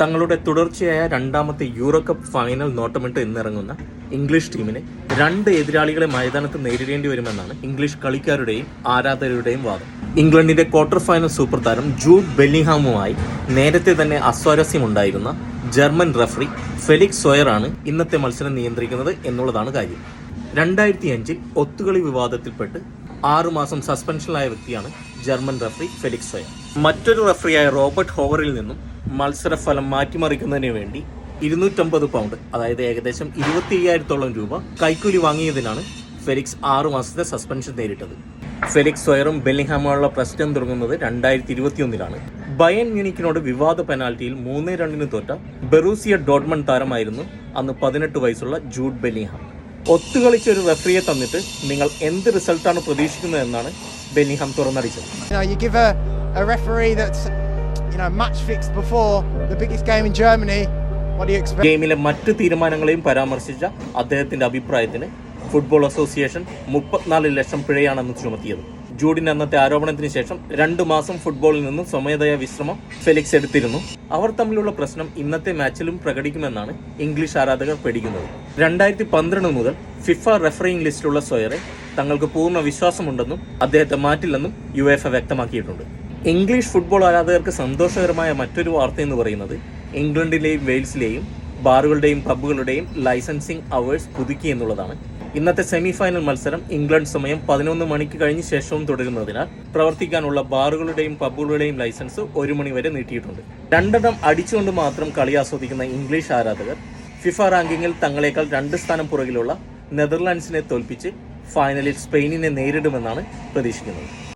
തങ്ങളുടെ തുടർച്ചയായ രണ്ടാമത്തെ യൂറോ കപ്പ് ഫൈനൽ നോട്ടമിട്ട് ഇന്നിറങ്ങുന്ന ഇംഗ്ലീഷ് ടീമിന് രണ്ട് എതിരാളികളെ മൈതാനത്ത് നേരിടേണ്ടി വരുമെന്നാണ് ഇംഗ്ലീഷ് കളിക്കാരുടെയും ആരാധകരുടെയും വാദം. ഇംഗ്ലണ്ടിന്റെ ക്വാർട്ടർ ഫൈനൽ സൂപ്പർ താരം ജൂഡ് ബെല്ലിംഗ്ഹാമുമായി നേരത്തെ തന്നെ അസ്വാരസ്യമുണ്ടായിരുന്ന ജർമ്മൻ റഫറി ഫെലിക്സ് സോയറാണ് ഇന്നത്തെ മത്സരം നിയന്ത്രിക്കുന്നത് എന്നുള്ളതാണ് കാര്യം. രണ്ടായിരത്തി അഞ്ചിൽ ഒത്തുകളി വിവാദത്തിൽപ്പെട്ട് ആറുമാസം സസ്പെൻഷനിലായ വ്യക്തിയാണ് ജർമ്മൻ റഫറി ഫെലിക്സ് സോയർ. മറ്റൊരു റഫറിയായ റോബർട്ട് ഹോവറിൽ നിന്നും മത്സരഫലം മാറ്റിമറിക്കുന്നതിന് വേണ്ടി ഇരുന്നൂറ്റമ്പത് പൗണ്ട് അതായത് ഏകദേശം ഇരുപത്തി അയ്യായിരത്തോളം രൂപ കൈക്കൂലി വാങ്ങിയതിനാണ് ഫെലിക്സ് ആറു മാസത്തെ സസ്പെൻഷൻ നേരിട്ടത്. ഫെലിക്സ് സ്വയറും ബെല്ലിഹാമുള്ള പ്രശ്നം തുടങ്ങുന്നത് രണ്ടായിരത്തി ഇരുപത്തിയൊന്നിലാണ് ബയൻ മ്യൂണിക്കിനോട് വിവാദ പെനാൽറ്റിയിൽ മൂന്ന് രണ്ടിന് തോറ്റ ബെറൂസിയ ഡോട്ട്മൺ താരമായിരുന്നു അന്ന് പതിനെട്ട് വയസ്സുള്ള ജൂഡ് ബെല്ലിഹാം ഒത്തുകളിച്ച ഒരു റെഫറിയെ തന്നിട്ട് നിങ്ങൾ എന്ത് റിസൾട്ടാണ് പ്രതീക്ഷിക്കുന്നതെന്നാണ് ബെല്ലിഹാം തുറന്നടിച്ചത്. You know, match fixed before the biggest game in Germany. What do you expect? ഗെയിമിലെ മറ്റ് തീരുമാനങ്ങളെയും പരാമർശിച്ച അദ്ദേഹത്തിന്റെ അഭിപ്രായത്തിന് ഫുട്ബോൾ അസോസിയേഷൻ മുപ്പത്തിനാല് ലക്ഷം പിഴയാണെന്ന് ചുമത്തിയത് ജൂഡിൻ അന്നത്തെ ആരോപണത്തിന് ശേഷം രണ്ടു മാസം ഫുട്ബോളിൽ നിന്നും സ്വമേധയാ വിശ്രമം ഫെലിക്സ് എടുത്തിരുന്നു അവർ തമ്മിലുള്ള പ്രശ്നം ഇന്നത്തെ മാച്ചിലും പ്രകടിക്കുമെന്നാണ് ഇംഗ്ലീഷ് ആരാധകർ പേടിക്കുന്നത് രണ്ടായിരത്തി പന്ത്രണ്ട് മുതൽ ഫിഫ റെഫറിംഗ് ലിസ്റ്റിലുള്ള സോയറെ തങ്ങൾക്ക് പൂർണ വിശ്വാസമുണ്ടെന്നും അദ്ദേഹത്തെ മാറ്റില്ലെന്നും യു വ്യക്തമാക്കിയിട്ടുണ്ട് ഇംഗ്ലീഷ് ഫുട്ബോൾ ആരാധകർക്ക് സന്തോഷകരമായ മറ്റൊരു വാർത്ത എന്ന് പറയുന്നത് ഇംഗ്ലണ്ടിലെയും വെയിൽസിലെയും ബാറുകളുടെയും പബ്ബുകളുടെയും ലൈസൻസിംഗ് അവേഴ്സ് പുതുക്കി എന്നുള്ളതാണ്. ഇന്നത്തെ സെമി ഫൈനൽ മത്സരം ഇംഗ്ലണ്ട് സമയം പതിനൊന്ന് മണിക്ക് കഴിഞ്ഞ ശേഷവും തുടരുന്നതിനാൽ പ്രവർത്തിക്കാനുള്ള ബാറുകളുടെയും പബ്ബുകളുടെയും ലൈസൻസ് ഒരു മണി വരെ നീട്ടിയിട്ടുണ്ട്. രണ്ടെണ്ണം അടിച്ചുകൊണ്ട് മാത്രം കളി ആസ്വദിക്കുന്ന ഇംഗ്ലീഷ് ആരാധകർ ഫിഫ റാങ്കിങ്ങിൽ തങ്ങളെക്കാൾ രണ്ട് സ്ഥാനം പുറകിലുള്ള നെതർലാൻഡ്സിനെ തോൽപ്പിച്ച് ഫൈനലിൽ സ്പെയിനിനെ നേരിടുമെന്നാണ് പ്രതീക്ഷിക്കുന്നത്.